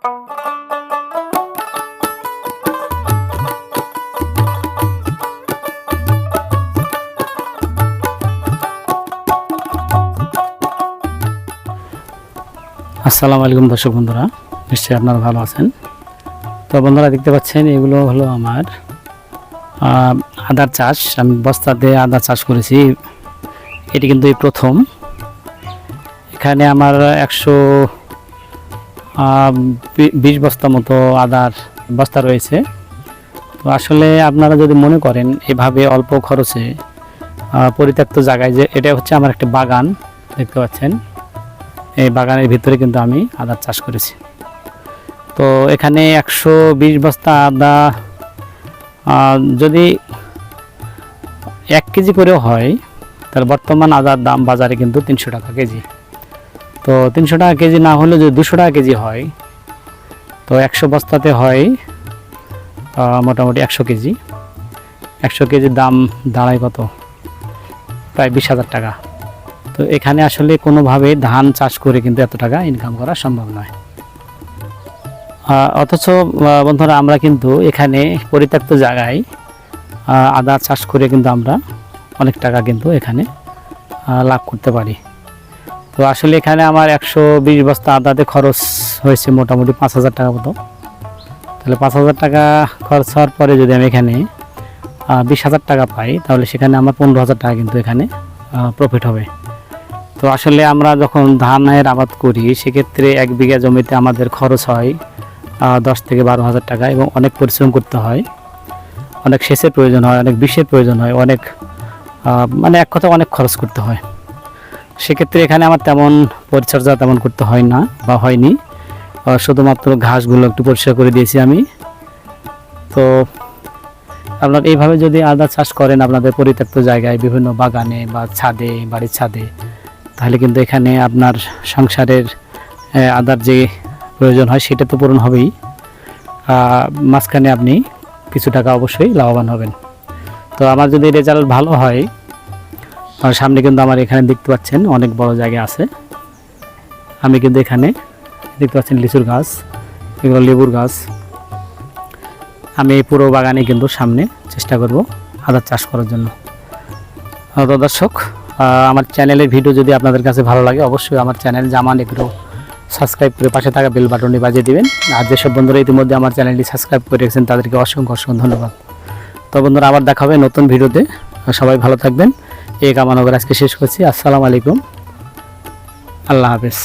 আসসালামু আলাইকুম দর্শক বন্ধুরা, নিশ্চয়ই আপনারা ভালো আছেন। তো বন্ধুরা দেখতে পাচ্ছেন, এগুলো হলো আমার আদার চাষ। আমি বস্তাতে আদা চাষ করেছি। এটি কিন্তু এই প্রথম। এখানে আমার একশো বিশ বস্তা মতো আদার বস্তা রয়েছে। তো আসলে আপনারা যদি মনে করেন এভাবে অল্প খরচে পরিত্যক্ত জায়গায় যে এটা হচ্ছে আমার একটা বাগান, দেখতে পাচ্ছেন। এই বাগানের ভিতরে কিন্তু আমি আদার চাষ করেছি। তো এখানে একশো বিশ বস্তা আদা যদি এক কেজি করেও হয়, তাহলে বর্তমান আদার দাম বাজারে কিন্তু তিনশো টাকা কেজি। তো তিনশো টাকা কেজি না হলে যদি দুশো টাকা কেজি হয়, তো একশো বস্তাতে হয় মোটামুটি একশো কেজি। একশো কেজির দাম দাঁড়ায় কত? প্রায় বিশ হাজার টাকা। তো এখানে আসলে কোনোভাবে ধান চাষ করে কিন্তু এত টাকা ইনকাম করা সম্ভব নয়। অথচ বন্ধুরা, আমরা কিন্তু এখানে পরিত্যক্ত জায়গায় আদা চাষ করে কিন্তু আমরা অনেক টাকা কিন্তু এখানে লাভ করতে পারি। তো আসলে এখানে আমার একশো বিশ বস্তা আদাতে খরচ হয়েছে মোটামুটি পাঁচ হাজার টাকা মতো। তাহলে পাঁচ হাজার টাকা খরচ হওয়ার পরে যদি আমি এখানে বিশ হাজার টাকা পাই, তাহলে সেখানে আমার পনেরো হাজার টাকা কিন্তু এখানে প্রফিট হবে। তো আসলে আমরা যখন ধানের আবাদ করি, সেক্ষেত্রে এক বিঘা জমিতে আমাদের খরচ হয় দশ থেকে বারো হাজার টাকা এবং অনেক পরিশ্রম করতে হয়। অনেক সেচের প্রয়োজন হয়, অনেক বিষের প্রয়োজন হয়, অনেক মানে এক কথা অনেক খরচ করতে হয়। সেক্ষেত্রে এখানে আমার তেমন পরিচর্যা তেমন করতে হয় না বা হয়নি। শুধুমাত্র ঘাসগুলো একটু পরিষ্কার করে দিয়েছি আমি। তো আপনার এইভাবে যদি আদা চাষ করেন আপনাদের পরিত্যক্ত জায়গায় বিভিন্ন বাগানে বা ছাদে, বাড়ির ছাদে, তাহলে কিন্তু এখানে আপনার সংসারের আদার যে প্রয়োজন হয় সেটা তো পূরণ হবেই। মাঝখানে আপনি কিছু টাকা অবশ্যই লাভবান হবেন। তো আমার যদি রেজাল্ট ভালো হয় আর সামনে কিন্তু আমার এখানে দেখতে পাচ্ছেন অনেক বড় জায়গা আছে। আমি কিন্তু এখানে দেখতে পাচ্ছেন লিচুর গাছ, এগুলো লেবুর গাছ। আমি এই পুরো বাগানে কিন্তু সামনে চেষ্টা করব আদার চাষ করার জন্য। তো দর্শক আমার চ্যানেলের ভিডিও যদি আপনাদের কাছে ভালো লাগে, অবশ্যই আমার চ্যানেল জামান এগুলো সাবস্ক্রাইব করে পাশে থাকা বেল বাটনটি বাজিয়ে দেবেন। আর যেসব বন্ধুরা ইতিমধ্যে আমার চ্যানেলটি সাবস্ক্রাইব করে রেখেছেন, তাদেরকে অসংখ্য অসংখ্য ধন্যবাদ। তো বন্ধুরা, আবার দেখা হবে নতুন ভিডিওতে। সবাই ভালো থাকবেন। এই কামানগর আজকে শেষ করছি। আসসালামু আলাইকুম। আল্লাহ হাফেজ।